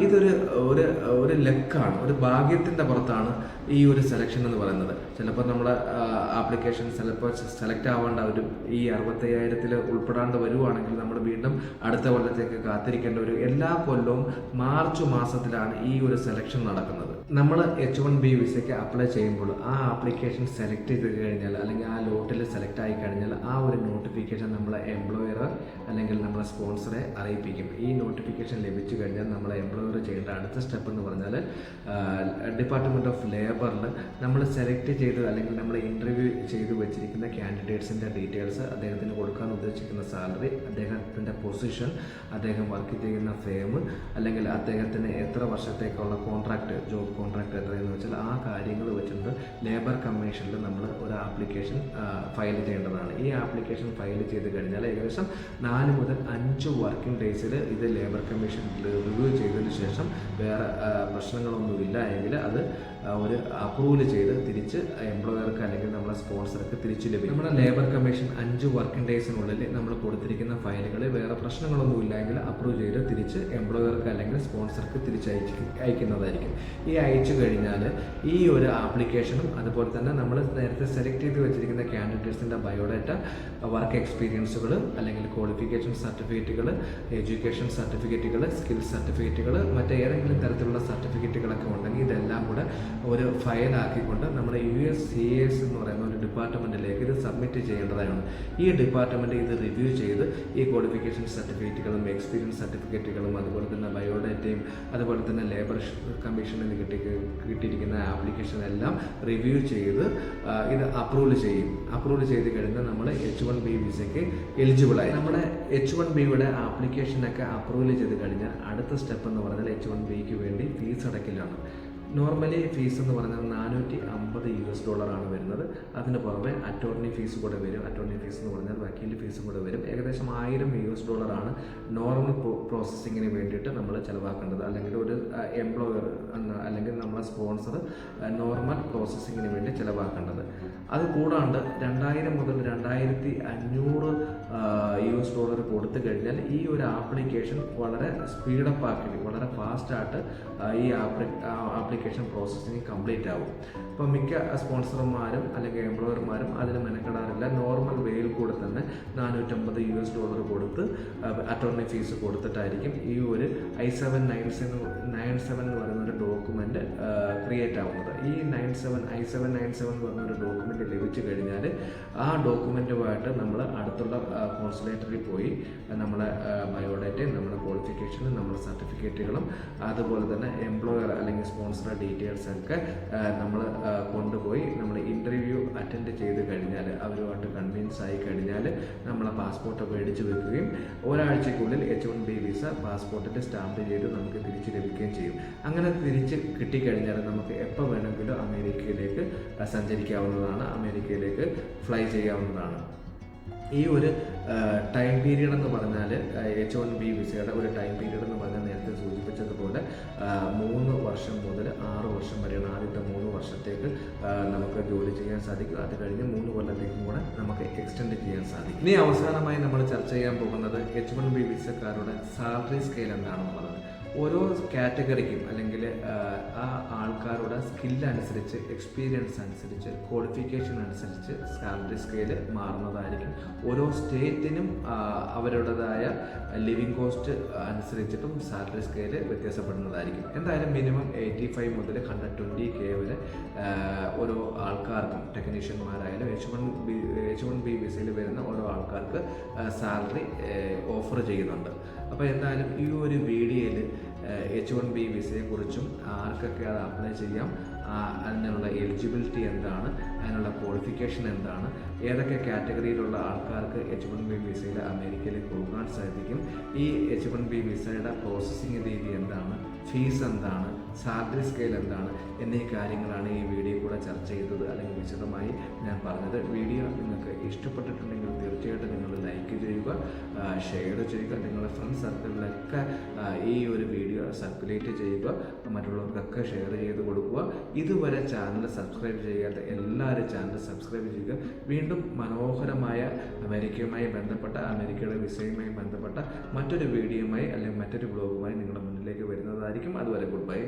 ഇതൊരു ഒരു ഒരു ലക്കാണ് ഒരു ഭാഗ്യത്തിന്റെ പുറത്താണ് ഈ ഒരു സെലക്ഷൻ എന്ന് പറയുന്നത്. ചിലപ്പോൾ നമ്മുടെ ആപ്ലിക്കേഷൻ ചിലപ്പോൾ സെലക്ട് ആവേണ്ട ഒരു ഈ അറുപത്തയ്യായിരത്തിൽ ഉൾപ്പെടാണ്ട് വരുവാണെങ്കിൽ നമ്മൾ വീണ്ടും അടുത്ത കൊല്ലത്തേക്ക് കാത്തിരിക്കേണ്ട ഒരു എല്ലാ കൊല്ലവും മാർച്ച് മാസത്തിലാണ് ഈ ഒരു സെലക്ഷൻ നടക്കുന്നത്. നമ്മൾ എച്ച് വൺ ബി വിസയ്ക്ക് അപ്ലൈ ചെയ്യുമ്പോൾ ആ ആപ്ലിക്കേഷൻ സെലക്ട് ചെയ്ത് കഴിഞ്ഞാൽ അല്ലെങ്കിൽ ആ ലോട്ടിൽ സെലക്ട് ആയി കഴിഞ്ഞാൽ ആ ഒരു നോട്ടിഫിക്കേഷൻ നമ്മളെ എംപ്ലോയർ അല്ലെങ്കിൽ നമ്മളെ സ്പോൺസറെ അറിയിപ്പിക്കും. ഈ നോട്ടിഫിക്കേഷൻ ലഭിച്ചു കഴിഞ്ഞാൽ നമ്മളെ എംപ്ലോയർ ചെയ്യേണ്ട അടുത്ത സ്റ്റെപ്പ് എന്ന് പറഞ്ഞാൽ ഡിപ്പാർട്ട്മെന്റ് ഓഫ് ലേബറിൽ നമ്മൾ സെലക്ട് ചെയ്ത് അല്ലെങ്കിൽ നമ്മൾ ഇന്റർവ്യൂ ചെയ്ത് വെച്ചിരിക്കുന്ന ക്യാൻഡിഡേറ്റ്സിന്റെ ഡീറ്റെയിൽസ് അദ്ദേഹത്തിന് കൊടുക്കാൻ ഉദ്ദേശിക്കുന്ന സാലറി അദ്ദേഹത്തിന്റെ പൊസിഷൻ അദ്ദേഹം വർക്ക് ചെയ്യുന്ന ഫേം അല്ലെങ്കിൽ അദ്ദേഹത്തിന് എത്ര വർഷത്തേക്കുള്ള കോൺട്രാക്റ്റ് ജോബ് കോൺട്രാക്റ്റ് എന്ന് വെച്ചാൽ ആ കാര്യങ്ങൾ വെച്ചിട്ട് ലേബർ കമ്മീഷനിൽ നമ്മൾ ഒരു ആപ്ലിക്കേഷൻ ഫയൽ ചെയ്യേണ്ടതാണ്. ഈ ആപ്ലിക്കേഷൻ ഫയൽ ചെയ്ത് കഴിഞ്ഞാൽ ഏകദേശം നാല് മുതൽ അഞ്ച് വർക്കിംഗ് ഡേയ്സിൽ ഇത് ലേബർ കമ്മീഷൻ റിവ്യൂ ചെയ്തതിന് ശേഷം വേറെ പ്രശ്നങ്ങളൊന്നുമില്ല. എങ്കിൽ അത് ഒരു അപ്രൂവൽ ചെയ്ത് തിരിച്ച് എംപ്ലോയർക്ക് അല്ലെങ്കിൽ നമ്മളെ സ്പോൺസർക്ക് തിരിച്ച് ലഭിക്കും. നമ്മുടെ ലേബർ കമ്മീഷൻ അഞ്ച് വർക്കിംഗ് ഡേയ്സിനുള്ളിൽ നമ്മൾ കൊടുത്തിരിക്കുന്ന ഫയലുകൾ വേറെ പ്രശ്നങ്ങളൊന്നും ഇല്ലെങ്കിൽ അപ്രൂവ് ചെയ്ത് തിരിച്ച് എംപ്ലോയർക്ക് അല്ലെങ്കിൽ സ്പോൺസർക്ക് തിരിച്ചയച്ച് അയക്കുന്നതായിരിക്കും. ഈ അയച്ചു കഴിഞ്ഞാൽ ഈ ഒരു ആപ്ലിക്കേഷനും അതുപോലെ തന്നെ നമ്മൾ നേരത്തെ സെലക്ട് ചെയ്ത് വെച്ചിരിക്കുന്ന കാൻഡിഡേറ്റ്സിന്റെ ബയോഡാറ്റ വർക്ക് എക്സ്പീരിയൻസുകൾ അല്ലെങ്കിൽ ക്വാളിഫിക്കേഷൻ സർട്ടിഫിക്കറ്റുകൾ എഡ്യൂക്കേഷൻ സർട്ടിഫിക്കറ്റുകൾ സ്കിൽ സർട്ടിഫിക്കറ്റുകൾ മറ്റേതെങ്കിലും തരത്തിലുള്ള സർട്ടിഫിക്കറ്റുകളൊക്കെ ഉണ്ടെങ്കിൽ ഇതെല്ലാം കൂടെ ഒരു ഫയലാക്കിക്കൊണ്ട് നമ്മുടെ യു എസ് സി എസ് എന്ന് പറയുന്ന ഒരു ഡിപ്പാർട്ട്മെന്റിലേക്ക് ഇത് സബ്മിറ്റ് ചെയ്യേണ്ടതാണ്. ഈ ഡിപ്പാർട്ട്മെന്റ് ഇത് റിവ്യൂ ചെയ്ത് ഈ ക്വാളിഫിക്കേഷൻ സർട്ടിഫിക്കറ്റുകളും എക്സ്പീരിയൻസ് സർട്ടിഫിക്കറ്റുകളും അതുപോലെ തന്നെ ബയോഡേറ്റയും അതുപോലെ തന്നെ ലേബർ കമ്മീഷനിൽ നിന്ന് കിട്ടി കിട്ടിയിരിക്കുന്ന ആപ്ലിക്കേഷൻ എല്ലാം റിവ്യൂ ചെയ്ത് ഇത് അപ്രൂവ് ചെയ്യും. അപ്രൂവ് ചെയ്ത് കഴിഞ്ഞാൽ നമ്മൾ എച്ച് വൺ ബി വിസയ്ക്ക് എലിജിബിളായി നമ്മുടെ എച്ച് വൺ ബിയുടെ ആപ്ലിക്കേഷനൊക്കെ അപ്രൂവൽ ചെയ്ത് കഴിഞ്ഞാൽ അടുത്ത സ്റ്റെപ്പ് എന്ന് പറഞ്ഞാൽ എച്ച് വൺ ബിക്ക് വേണ്ടി ഫീസ് അടയ്ക്കലാണ്. നോർമലി ഫീസ് എന്ന് പറഞ്ഞാൽ നാനൂറ്റി അമ്പത് യു എസ് ഡോളറാണ് വരുന്നത്. അതിന് പുറമെ അറ്റോർണി ഫീസ് കൂടെ വരും. അറ്റോർണി ഫീസ് എന്ന് പറഞ്ഞാൽ വക്കീൽ ഫീസും കൂടെ വരും. ഏകദേശം ആയിരം യു എസ് ആണ് നോർമൽ പ്രോസസ്സിങ്ങിന് വേണ്ടിയിട്ട് നമ്മൾ ചിലവാക്കേണ്ടത്. അല്ലെങ്കിൽ ഒരു എംപ്ലോയർ അല്ലെങ്കിൽ നമ്മളെ സ്പോൺസർ നോർമൽ പ്രോസസ്സിങ്ങിന് വേണ്ടി ചിലവാക്കേണ്ടത്. അത് കൂടാണ്ട് രണ്ടായിരം മുതൽ രണ്ടായിരത്തി അഞ്ഞൂറ് യു എസ് ഡോളർ കൊടുത്തു കഴിഞ്ഞാൽ ഈ ഒരു ആപ്ലിക്കേഷൻ വളരെ സ്പീഡപ്പ് ആക്കി വളരെ ഫാസ്റ്റായിട്ട് ഈ ആപ്ലിക്കേഷൻ പ്രോസസ്സിങ് കംപ്ലീറ്റ് ആവും. അപ്പോൾ മിക്ക സ്പോൺസർമാരും അല്ലെങ്കിൽ എംപ്ലോയർമാരും അതിന് മെനക്കെടാറില്ല. നോർമൽ വേയിൽ കൂടെ തന്നെ നാനൂറ്റമ്പത് യു എസ് ഡോളർ കൊടുത്ത് അറ്റോർണി ഫീസ് കൊടുത്തിട്ടായിരിക്കും ഈ ഒരു I seven nine seven nine seven എന്ന് പറയുന്ന ഒരു ഡോക്യുമെന്റ് ക്രിയേറ്റ് ആവുന്നത്. ഈ nine seven I seven nine seven എന്ന് പറയുന്ന ഒരു ഡോക്യുമെന്റ് ലഭിച്ചു കഴിഞ്ഞാൽ ആ ഡോക്യുമെന്റുമായിട്ട് നമ്മൾ അടുത്തുള്ള കോൺസുലേറ്ററിൽ പോയി നമ്മളെ ബയോഡേറ്റയും നമ്മുടെ ക്വാളിഫിക്കേഷനും നമ്മുടെ സർട്ടിഫിക്കറ്റുകളും അതുപോലെ തന്നെ എംപ്ലോയർ അല്ലെങ്കിൽ സ്പോൺസർ ഡീറ്റെയിൽസ് ഒക്കെ നമ്മൾ കൊണ്ടുപോയി നമ്മൾ ഇന്റർവ്യൂ അറ്റൻഡ് ചെയ്ത് കഴിഞ്ഞാൽ അവരുമായിട്ട് കൺവിൻസ് ആയി കഴിഞ്ഞാൽ നമ്മളെ പാസ്പോർട്ട് മേടിച്ച് വെക്കുകയും ഒരാഴ്ചക്കുള്ളിൽ എച്ച് വൺ ബി വിസ പാസ്പോർട്ടിന്റെ സ്റ്റാമ്പ് ചെയ്ത് നമുക്ക് തിരിച്ച് ലഭിക്കുകയും ചെയ്യും. അങ്ങനെ തിരിച്ച് കിട്ടിക്കഴിഞ്ഞാൽ നമുക്ക് എപ്പോൾ വേണമെങ്കിലും അമേരിക്കയിലേക്ക് സഞ്ചരിക്കാവുന്നതാണ്. അമേരിക്കയിലേക്ക് ഫ്ലൈ ചെയ്യാവുന്നതാണ്. ഈ ഒരു ടൈം പീരീഡ് എന്ന് പറഞ്ഞാൽ എച്ച് വൺ ബി വിസയുടെ ഒരു ടൈം പീരീഡ് എന്ന് പറഞ്ഞാൽ ആ, മൂന്ന് വർഷം മുതൽ ആറ് വർഷം വരെയാണ് ആദ്യത്തെ മൂന്ന് വർഷത്തേക്ക് നമുക്ക് ജോലി ചെയ്യാൻ സാധിക്കും അത് കഴിഞ്ഞ് മൂന്ന് കൊല്ലത്തേക്കും കൂടെ നമുക്ക് എക്സ്റ്റെൻഡ് ചെയ്യാൻ സാധിക്കും. ഇനി അവസാനമായി നമ്മൾ ചർച്ച ചെയ്യാൻ പോകുന്നത് എച്ച് വൺ ബി വിസക്കാരുടെ സാലറി സ്കെയിൽ എന്താണെന്നുള്ളത്. ഓരോ കാറ്റഗറിക്കും അല്ലെങ്കിൽ ആ, ആൾക്കാരുടെ സ്കില്ലനുസരിച്ച് എക്സ്പീരിയൻസ് അനുസരിച്ച് ക്വാളിഫിക്കേഷൻ അനുസരിച്ച് സാലറി സ്കെയിൽ മാറുന്നതായിരിക്കും. ഓരോ സ്റ്റേറ്റിനും അവരുടേതായ ലിവിങ് കോസ്റ്റ് അനുസരിച്ചിട്ടും സാലറി സ്കെയിൽ വ്യത്യാസപ്പെടുന്നതായിരിക്കും. എന്തായാലും മിനിമം എയ്റ്റി ഫൈവ് മുതൽ ഹൺഡ്രഡ് ട്വന്റി കെ വരെ ഓരോ ആൾക്കാർക്കും ടെക്നീഷ്യന്മാരായാലും H one B H one B വിസയിൽ വരുന്ന ഓരോ ആൾക്കാർക്ക് സാലറി ഓഫർ ചെയ്യുന്നുണ്ട്. അപ്പോൾ എന്തായാലും ഈ ഒരു വീഡിയോയിൽ എച്ച് വൺ ബി വിസയെക്കുറിച്ചും ആർക്കൊക്കെ അത് അപ്ലൈ ചെയ്യാം അതിനുള്ള എലിജിബിലിറ്റി എന്താണ് അതിനുള്ള ക്വാളിഫിക്കേഷൻ എന്താണ് ഏതൊക്കെ കാറ്റഗറിയിലുള്ള ആൾക്കാർക്ക് എച്ച് വൺ ബി വിസയിൽ അമേരിക്കയിലേക്ക് പോകാൻ സാധിക്കും ഈ എച്ച് വൺ ബി വിസയുടെ പ്രോസസ്സിംഗ് രീതി എന്താണ് ഫീസ് എന്താണ് സാലറി സ്കെയിൽ എന്താണ് എന്നീ കാര്യങ്ങളാണ് ഈ വീഡിയോ കൂടെ ചർച്ച ചെയ്തത് അല്ലെങ്കിൽ വിശദമായി ഞാൻ പറഞ്ഞത്. വീഡിയോ നിങ്ങൾക്ക് ഇഷ്ടപ്പെട്ടിട്ടുണ്ടെങ്കിൽ തീർച്ചയായിട്ടും നിങ്ങൾ ലൈക്ക് ചെയ്യുക ഷെയർ ചെയ്യുക നിങ്ങളുടെ ഫ്രണ്ട് സർക്കിളിലൊക്കെ ഈ ഒരു വീഡിയോ സർക്കുലേറ്റ് ചെയ്യുക മറ്റുള്ളവർക്കൊക്കെ ഷെയർ ചെയ്ത് കൊടുക്കുക. ഇതുവരെ ചാനൽ സബ്സ്ക്രൈബ് ചെയ്യാത്ത എല്ലാവരും ചാനൽ സബ്സ്ക്രൈബ് ചെയ്യുക. വീണ്ടും മനോഹരമായ അമേരിക്കയുമായി ബന്ധപ്പെട്ട അമേരിക്കയുടെ വിസയുമായി ബന്ധപ്പെട്ട മറ്റൊരു വീഡിയോയുമായി അല്ലെങ്കിൽ മറ്റൊരു ബ്ലോഗുമായി നിങ്ങളുടെ മുന്നിലേക്ക് വരുന്നതായിരിക്കും. അതുവരെ ഗുഡ് ബൈ